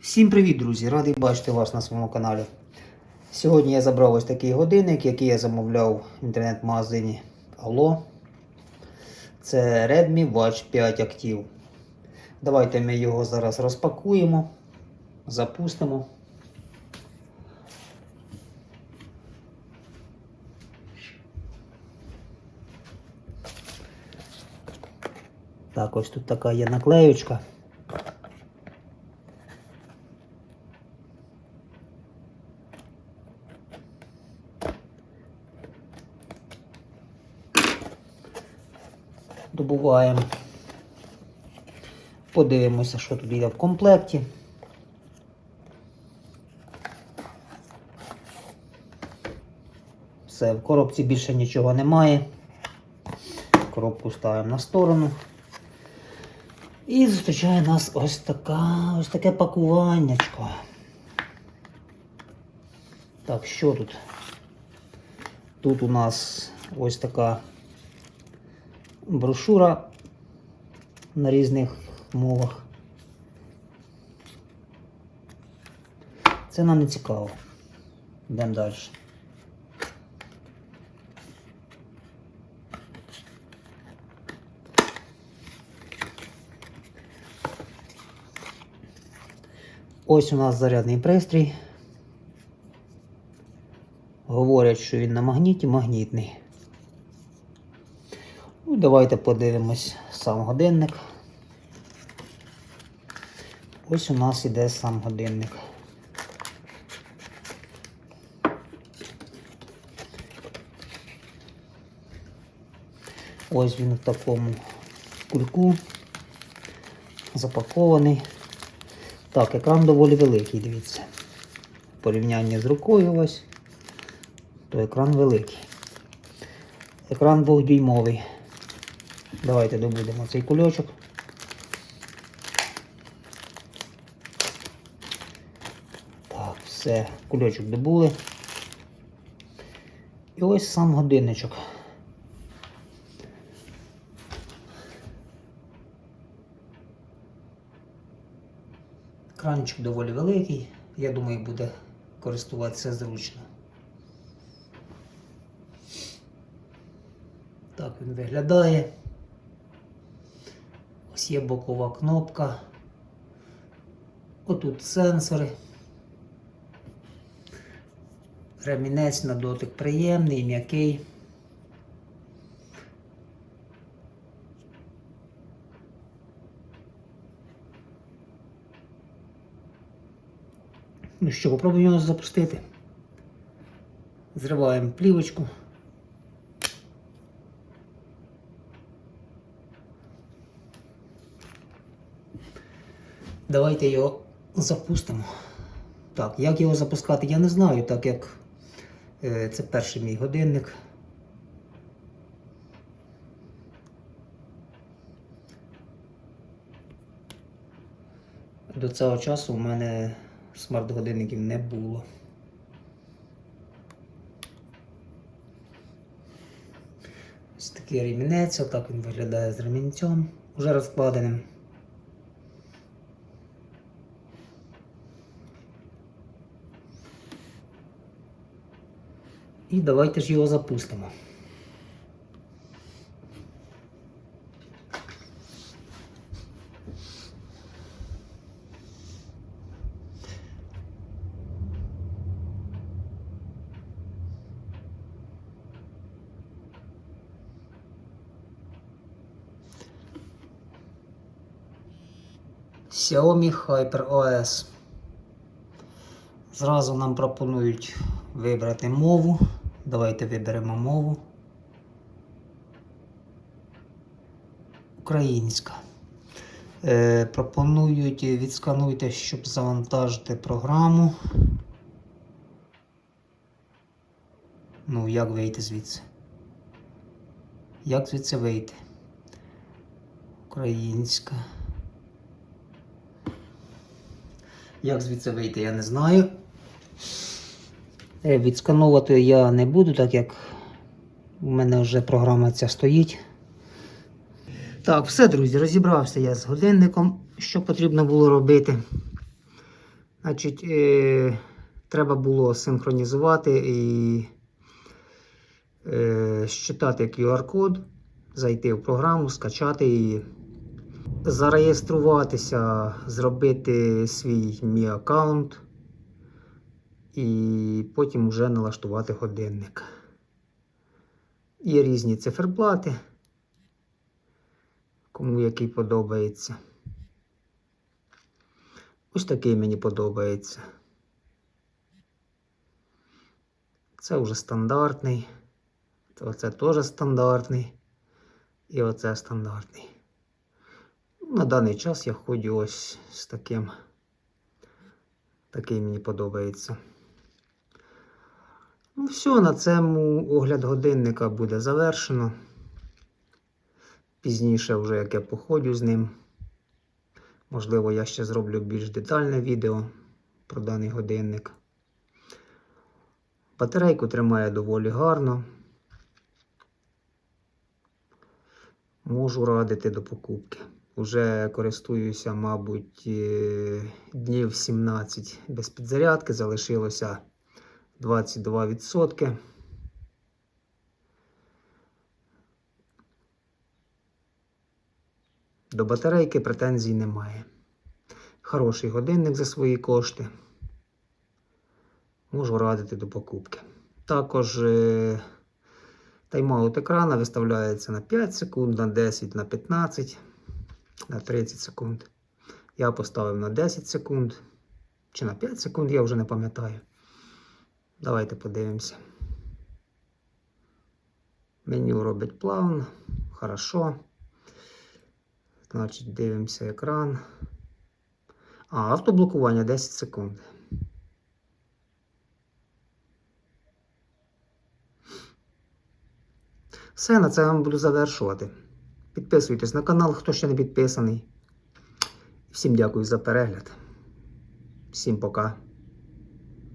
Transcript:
Всім привіт, друзі! Радий бачити вас на своєму каналі. Сьогодні я забрав ось такий годинник, який я замовляв в інтернет-магазині Allo. Це Redmi Watch 5 Active. Давайте ми його зараз розпакуємо, запустимо. Так, ось тут така є наклеючка. Добуваємо. Подивимося, що тут є в комплекті. Все, в коробці більше нічого немає. Коробку ставимо на сторону. І зустрічає нас ось така, ось таке пакуваннячко. Так, що тут? Тут у нас ось така брошура на різних мовах. Це нам не цікаво. Йдемо далі. Ось у нас зарядний пристрій. Говорять, що він на магніті магнітний. Ну, давайте подивимось сам годинник. Ось у нас іде сам годинник. Ось він в такому кульку запакований. Так, екран доволі великий, дивіться. В порівнянні з рукою ось, то екран великий. Екран двохдюймовий. Давайте добудемо цей кульочок. Так, все, кульочок добули. І ось сам годинничок. Екранчик доволі великий, я думаю, буде користуватися зручно. Так він виглядає. Ось є бокова кнопка. Отут сенсори. Ремінець на дотик приємний, м'який. Ну що, попробуємо його запустити. Зриваємо плівочку. Давайте його запустимо. Так, як його запускати, я не знаю, так як е, це перший мій годинник. До цього часу у мене смарт-годинників не було. Ось такий ремінець, отак він виглядає з ремінцем, уже розкладеним. І давайте ж його запустимо. Xiaomi Hyper OS. Зразу нам пропонують вибрати мову. Давайте виберемо мову. Українська. Е, пропонують відскануйте, щоб завантажити програму. Ну, як вийти звідси? Як звідси вийти? Українська. Як звідси вийти, я не знаю. Е, Відскановувати я не буду, так як у мене вже програма ця стоїть. Так, все, друзі, розібрався я з годинником, що потрібно було робити. Значить, е, треба було синхронізувати і е, щитати QR-код, зайти в програму, скачати її, зареєструватися, зробити свій мій аккаунт і потім вже налаштувати годинник. Є різні циферблати, кому який подобається. Ось такий мені подобається. Це вже стандартний. Оце теж стандартний. І оце стандартний. На даний час я ходжу ось з таким. Такий мені подобається. Ну, все, на цьому огляд годинника буде завершено. Пізніше, вже як я походю з ним. Можливо, я ще зроблю більш детальне відео про даний годинник. Батарейку тримає доволі гарно. Можу радити до покупки. Уже користуюся, мабуть, е, днів 17 без підзарядки, залишилося 22%. До батарейки претензій немає. Хороший годинник за свої кошти. Можу радити до покупки. Також е, тайм-аут екрана виставляється на 5 секунд, на 10, на 15, на 30 секунд. Я поставив на 10 секунд. Чи на 5 секунд, я вже не пам'ятаю. Давайте подивимося. Меню робить плавно, хорошо. Значить, дивимося екран. А, автоблокування 10 секунд. Все, на це я вам буду завершувати. Підписуйтесь на канал, хто ще не підписаний. Всім дякую за перегляд. Всім пока.